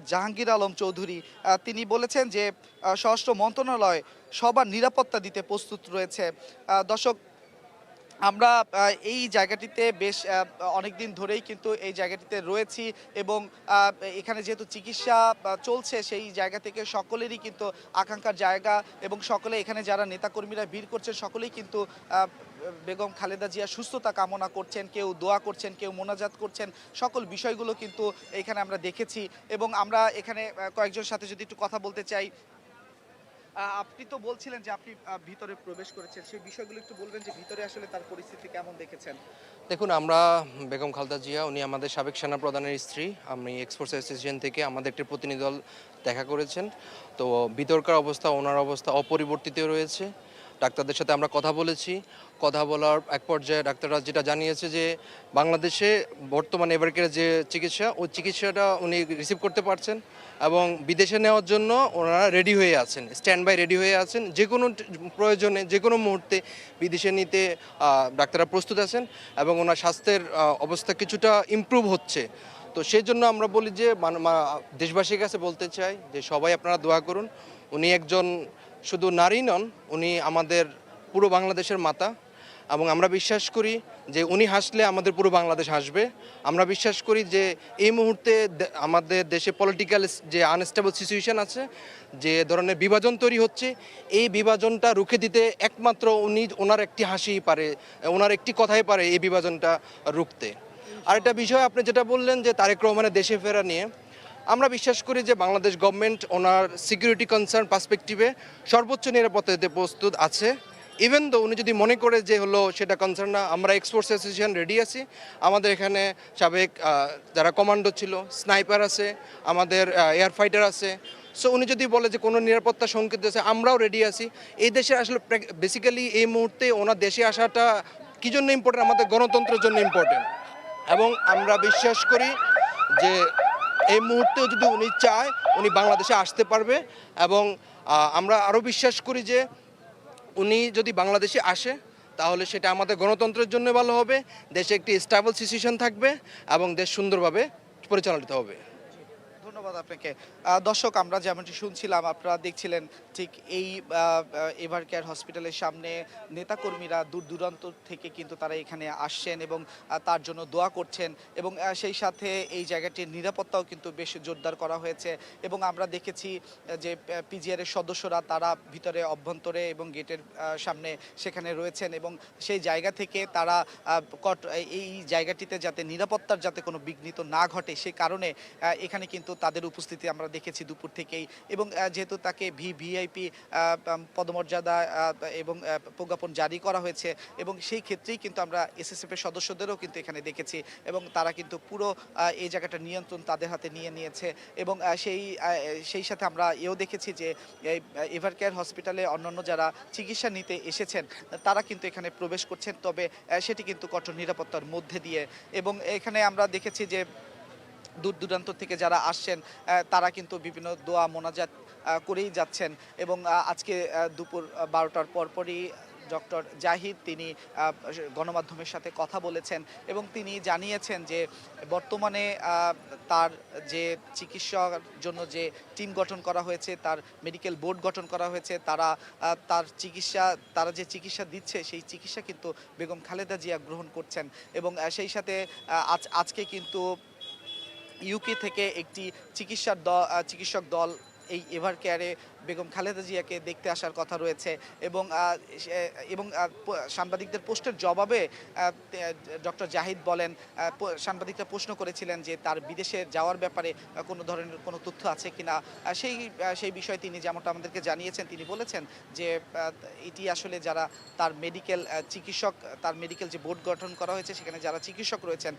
জাহাঙ্গীর আলম চৌধুরী তিনি বলেছেন যে স্বরাষ্ট্র মন্ত্রণালয় সবার নিরাপত্তা দিতে প্রস্তুত রয়েছে। দর্শক আমরা এই জায়গাটিতে বেশ অনেক দিন ধরেই কিন্তু এই জায়গাটিতে রয়েছি এবং এখানে যেহেতু চিকিৎসা চলছে সেই জায়গা থেকে সকলেরই কিন্তু আকাঙ্ক্ষার জায়গা এবং সকলে এখানে যারা নেতাকর্মীরা ভিড় করছেন সকলেই কিন্তু বেগম খালেদা জিয়া সুস্থতা কামনা করছেন কেউ দোয়া করছেন কেউ মোনাজাত করছেন সকল বিষয়গুলো কিন্তু এখানে আমরা দেখেছি এবং আমরা এখানে আহ, কয়েকজনের সাথে যদি একটু কথা বলতে চাই আপনি তো বলছিলেন যে আপনি ভিতরে প্রবেশ করেছেন। সেই বিষয়গুলো একটু বলবেন যে ভিতরে আসলে তার পরিস্থিতি কেমন দেখেছেন? দেখুন, আমরা বেগম খালদা জিয়া, উনি আমাদের সাবেক সেনা প্রধানের স্ত্রী। আমি এক্সপোর্টস অ্যাসোসিয়েশন থেকে আমাদের একটি প্রতিনিধি দল দেখা করেছেন। তো বিতর্কার অবস্থা, ওনার অবস্থা অপরিবর্তিত রয়েছে। ডাক্তারদের সাথে আমরা কথা বলেছি। কথা বলার এক পর্যায়ে ডাক্তাররা যেটা জানিয়েছে যে, বাংলাদেশে বর্তমানে এবারকের যে চিকিৎসা, ওই চিকিৎসাটা উনি রিসিভ করতে পারছেন এবং বিদেশে নেওয়ার জন্য ওনারা রেডি হয়ে আছেন স্ট্যান্ড বাই রেডি হয়ে আছেন। যে কোনো প্রয়োজনে যে কোনো মুহূর্তে বিদেশে নিতে ডাক্তাররা প্রস্তুত আছেন এবং ওনার স্বাস্থ্যের অবস্থা কিছুটা ইমপ্রুভ হচ্ছে। তো সেই জন্য আমরা বলি যে দেশবাসীর কাছে বলতে চাই যে, সবাই আপনারা দোয়া করুন। উনি একজন শুধু নারী নন, উনি আমাদের পুরো বাংলাদেশের মাতা এবং আমরা বিশ্বাস করি যে উনি হাসলে আমাদের পুরো বাংলাদেশ হাসবে। আমরা বিশ্বাস করি যে এই মুহূর্তে আমাদের দেশে পলিটিক্যাল যে আনস্টেবল সিচুয়েশন আছে, যে ধরনের বিভাজন তৈরি হচ্ছে, এই বিভাজনটা রুখে দিতে একমাত্র উনি ওনার একটি হাসিই পারে, ওনার একটি কথাই পারে এই বিভাজনটা রুখতে। আরেকটা বিষয় আপনি যেটা বললেন যে তারেক রহমানের দেশে ফেরা নিয়ে আমরা বিশ্বাস করি যে বাংলাদেশ গভর্নমেন্ট ওনার সিকিউরিটি কনসার্ন পার্সপেক্টিভে সর্বোচ্চ নিরাপত্তা দিতে প্রস্তুত আছে। ইভেন তো উনি যদি মনে করে যে হলো সেটা কনসার্ন না, আমরা এক্সপোর্টস অ্যাসোসিয়েশন রেডি আছি। আমাদের এখানে সাবেক যারা কমান্ডো ছিল স্নাইপার আছে, আমাদের এয়ার ফাইটার আছে। সো উনি যদি বলে যে কোনো নিরাপত্তা সংকেত আছে আমরাও রেডি আছি। এই দেশে আসলে বেসিক্যালি এই মুহূর্তে ওনার দেশে আসাটা কী জন্য ইম্পর্টেন্ট আমাদের গণতন্ত্রের জন্য ইম্পর্টেন্ট এবং আমরা বিশ্বাস করি যে এই মুহূর্তেও যদি উনি চায়, উনি বাংলাদেশে আসতে পারবে এবং আমরা আরও বিশ্বাস করি যে উনি যদি বাংলাদেশে আসে, তাহলে সেটা আমাদের গণতন্ত্রের জন্য ভালো হবে, দেশে একটি স্টেবল সিচুয়েশন থাকবে এবং দেশ সুন্দরভাবে পরিচালিত হবে। ধন্যবাদ আপনাকে। দর্শক, আমরা যেমনটি শুনছিলাম, আপনারা দেখছিলেন ঠিক এই এভার কেয়ার হসপিটালের সামনে নেতাকর্মীরা দূর দূরান্ত থেকে কিন্তু তারা এখানে আসছেন এবং তার জন্য দোয়া করছেন এবং সেই সাথে এই জায়গাটির নিরাপত্তাও কিন্তু বেশ জোরদার করা হয়েছে এবং আমরা দেখেছি যে পিজিআরের সদস্যরা তারা ভিতরে অভ্যন্তরে এবং গেটের সামনে সেখানে রয়েছেন এবং সেই জায়গা থেকে তারা কট- এই জায়গাটিতে যাতে নিরাপত্তার যাতে কোনো বিঘ্নিত না ঘটে সেই কারণে এখানে কিন্তু তাদের উপস্থিতি আমরা দেখেছি দুপুর থেকেই। এবং যেহেতু তাকে ভি, ভিআইপি পদমর্যাদা এবং প্রজ্ঞাপন জারি করা হয়েছে, এবং সেই ক্ষেত্রেই কিন্তু আমরা এসএসএফের সদস্যদেরও কিন্তু এখানে দেখেছি, এবং তারা কিন্তু পুরো এই জায়গাটা নিয়ন্ত্রণ তাদের হাতে নিয়ে নিয়েছে, এবং সেই সেই সাথে আমরা এও দেখেছি যে এভার কেয়ার হসপিটালে অন্যান্য যারা চিকিৎসা নিতে এসেছেন, তারা কিন্তু এখানে প্রবেশ করছেন, তবে সেটি কিন্তু কঠোর নিরাপত্তার মধ্যে দিয়ে, এবং এখানে আমরা দেখেছি যে দূর দূরান্ত থেকে যারা আসছেন তারা কিন্তু বিভিন্ন দোয়া মোনাজাত করেই যাচ্ছেন এবং আজকে দুপুর বারোটার পরপরই ডক্টর জাহিদ তিনি গণমাধ্যমের সাথে কথা বলেছেন এবং তিনি জানিয়েছেন যে বর্তমানে তার যে চিকিৎসার জন্য যে টিম গঠন করা হয়েছে, তার মেডিকেল বোর্ড গঠন করা হয়েছে, তারা তার চিকিৎসা, তারা যে চিকিৎসা দিচ্ছে, সেই চিকিৎসা কিন্তু বেগম খালেদা জিয়া গ্রহণ করছেন এবং সেই সাথে আজ, আজকে কিন্তু ইউকে থেকে একটি চিকিৎসার চিকিৎসক দল এই এভার কেয়ারে বেগম খালেদা জিয়াকে দেখতে আসার কথা রয়েছে এবং এবং সাংবাদিকদের পোস্টের জবাবে ডক্টর জাহিদ বলেন সাংবাদিকরা প্রশ্ন করেছিলেন যে তার বিদেশে যাওয়ার ব্যাপারে কোনো ধরনের কোনো তথ্য আছে কিনা। সেই সেই বিষয়ে তিনি যেমনটা আমাদেরকে জানিয়েছেন, তিনি বলেছেন যে এটি আসলে যারা তার মেডিকেল চিকিৎসক, তার মেডিকেল যে বোর্ড গঠন করা হয়েছে, সেখানে যারা চিকিৎসক রয়েছেন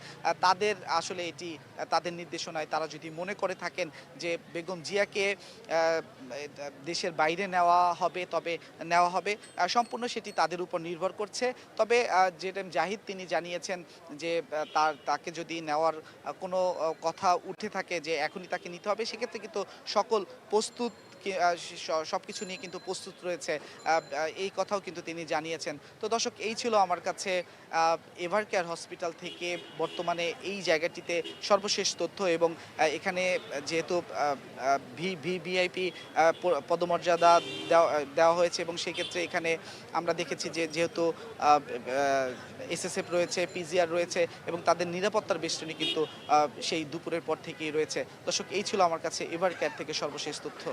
তাদের আসলে এটি তাদের নির্দেশনায় তারা যদি মনে করে থাকেন যে বেগম জিয়াকে দেশের বাইরে নেওয়া হবে, তবে নেওয়া হবে। সম্পূর্ণ সেটি তাদের উপর নির্ভর করছে। তবে জেডএম জাহিদ তিনি জানিয়েছেন যে তার, তাকে যদি নেওয়ার কোনো কথা উঠে থাকে যে এখনই তাকে নিতে হবে, সেক্ষেত্রে কিন্তু সকল প্রস্তুত সব কিছু নিয়ে কিন্তু প্রস্তুত রয়েছে। এই কথাও কিন্তু তিনি জানিয়েছেন। তো দর্শক, এই ছিল আমার কাছে এভার কেয়ার হসপিটাল থেকে বর্তমানে এই জায়গাটিতে সর্বশেষ তথ্য এবং এখানে যেহেতু ভি ভি, ভিআইপি পদমর্যাদা দেওয়া দেওয়া হয়েছে এবং সেক্ষেত্রে এখানে আমরা দেখেছি যে, যেহেতু এসএসএফ রয়েছে পিজিআর রয়েছে এবং তাদের নিরাপত্তার বেষ্টনী কিন্তু সেই দুপুরের পর থেকেই রয়েছে। দর্শক, এই ছিল আমার কাছে এভার কেয়ার থেকে সর্বশেষ তথ্য।